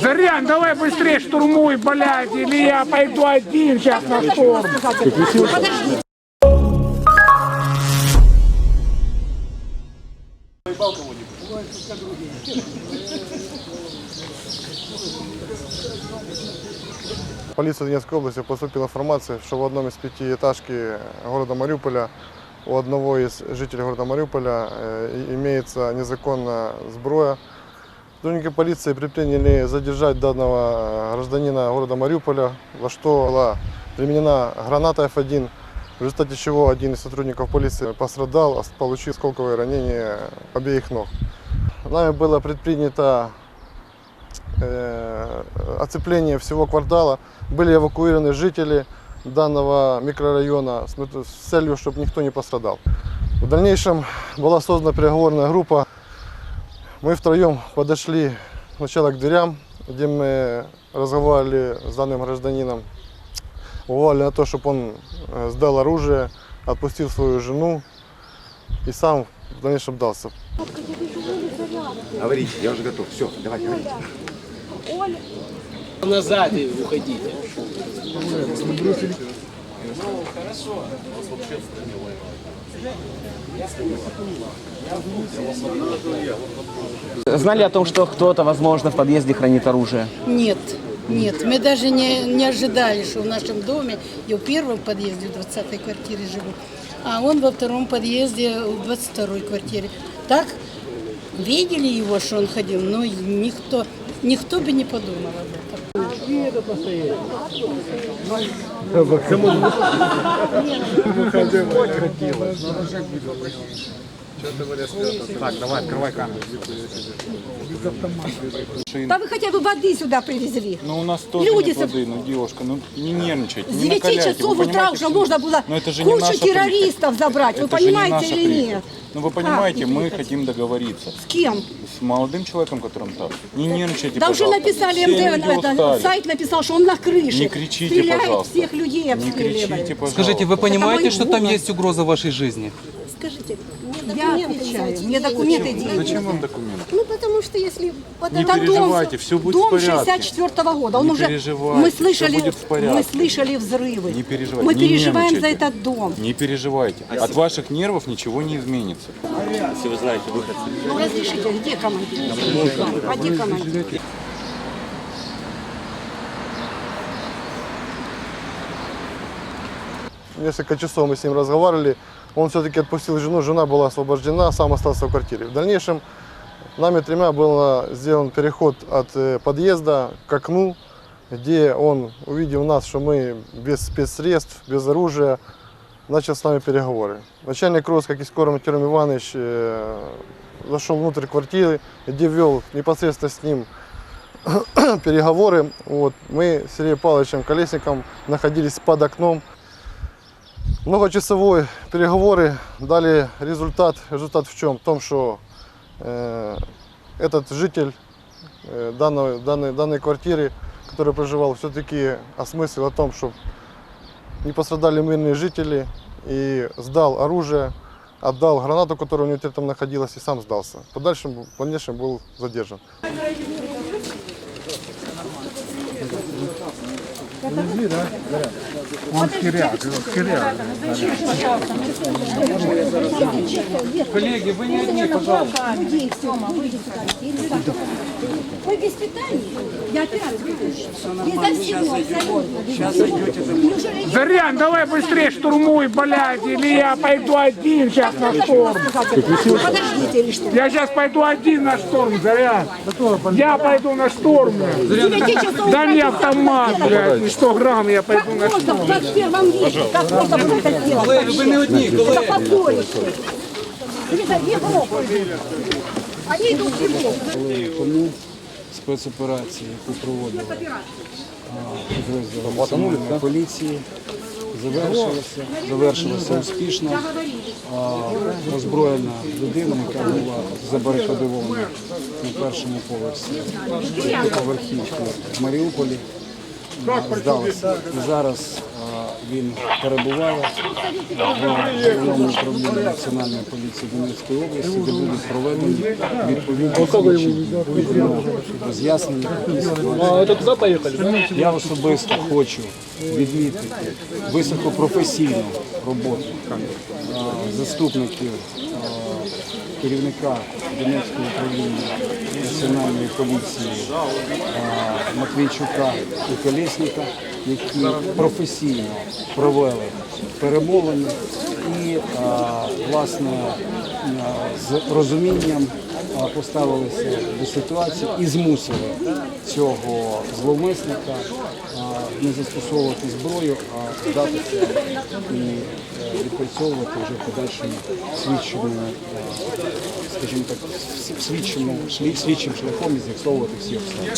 Зарян, давай быстрее штурмуй, блядь, или я пойду один сейчас на штурм. В полицию Донецкой области поступила информация, что в одном из пятиэтажки города Мариуполя у одного из жителей города Мариуполя э, имеется незаконная сброя. Сотрудники полиции предприняли задержать данного э, гражданина города Мариуполя, во что была применена граната F1, в результате чего один из сотрудников полиции пострадал, ос- получил сколковое ранение обеих ног. Нами было предпринято э, оцепление всего квартала. Были эвакуированы жители данного микрорайона с целью, чтобы никто не пострадал. В дальнейшем была создана переговорная группа. Мы втроем подошли сначала к дверям, где мы разговаривали с данным гражданином. Уговаривали на то, чтобы он сдал оружие, отпустил свою жену и сам в дальнейшем дался. Говорите, я уже готов. Все, давай, говорите. Назад Знали о том, что кто-то, возможно, в подъезде хранит оружие? Нет, нет. Мы даже не, не ожидали, что в нашем доме, я в первом подъезде, в 20-й квартире живу, а он во втором подъезде, в 22-й квартире. Так видели его, что он ходил, но никто, никто бы не подумал об этом. Какие этот настоящий? Хотелось. Да вы хотя бы воды сюда привезли. Ну у нас тоже Люди нет с- воды, ну девушка, ну не нервничайте, С не 9 накаляйте. часов Вы утра уже что- можно было Но это же не кучу наша террористов забрать. Вы Это не понимаете наша или нет? Ну вы понимаете, не мы прихоть? хотим договориться С кем? с молодым человеком, которым так. Не нервничайте, Да уже написали МД, это, сайт написал, что он на крыше. Не кричите, Стреляет пожалуйста. всех людей Не обстреливает. кричите, пожалуйста. Скажите, вы понимаете, что там есть угроза вашей жизни? Скажите, Я отвечаю, мне документы деньги. Зачем вам документы? Ну, потому что если... Не Это переживайте, дом, все будет дом в порядке. 64 года. Он Не уже, переживайте, мы всё слышали, будет в порядке. мы слышали взрывы. Не переживайте, Мы не переживаем за нервничайте. этот дом. Не переживайте. От ваших нервов ничего не изменится. Ну, разрешите, где командир? А где командир? Несколько часов мы с ним разговаривали. Он все-таки отпустил жену, жена была освобождена, сам остался в квартире. В дальнейшем нами тремя был сделан переход от э, подъезда к окну, где он, увидев нас, что мы без спецсредств, без оружия, начал с нами переговоры. Начальник розыска Кискором Артем Иванович э, зашел внутрь квартиры, где вел непосредственно с ним переговоры. Вот. Мы с Сергеем Павловичем Колесником находились под окном. Многочасовые переговоры дали результат. Результат в чем? В том, что э, этот житель э, данной, данной, данной квартиры, который проживал, все-таки осмыслил о том, что не пострадали мирные жители и сдал оружие, отдал гранату, которая у него там находилась, и сам сдался. В дальнейшем, в дальнейшем был задержан. Коллеги, вы не одни, пожалуйста. Вы без питания? Я операцию Безо всего, абсолютно. Без всего. Неужели Зарян, давай быстрее штурмуй, блядь, или я пойду один сейчас на штурм. Подождите, или что? Я сейчас пойду один на штурм, Зарян. Я пойду на штурм. С 9 часов Дай мне автомат, блядь, и 100 грамм я Как пойду на можно в 21 веке? Как можно было это сделать? Коллеги, вы не Это коллеги. позорище. Это идут. Они идут в Европу. Спецоперації, яку проводили підрозділи поліції, завершилася, завершилася успішно. Озброєна людина, яка була забарикадована на першому поверсі поверхівки в Маріуполі, здалася. І зараз він перебуває в головному управлінні Національної поліції Донецької області, де будуть проведені відповідні відповідно роз'яснення. Я особисто хочу відмітити високопрофесійну роботу заступників керівника Донецького управління Національної поліції Матвійчука і Колєсника, які професійно провели перемовини і власне з розумінням поставилися до ситуації і змусили цього зловмисника не застосовувати зброю, а здатися і е, відпрацьовувати вже подальшому слідчому, е, скажімо так, с- свідчим шляхом і з'ясовувати всі обставини.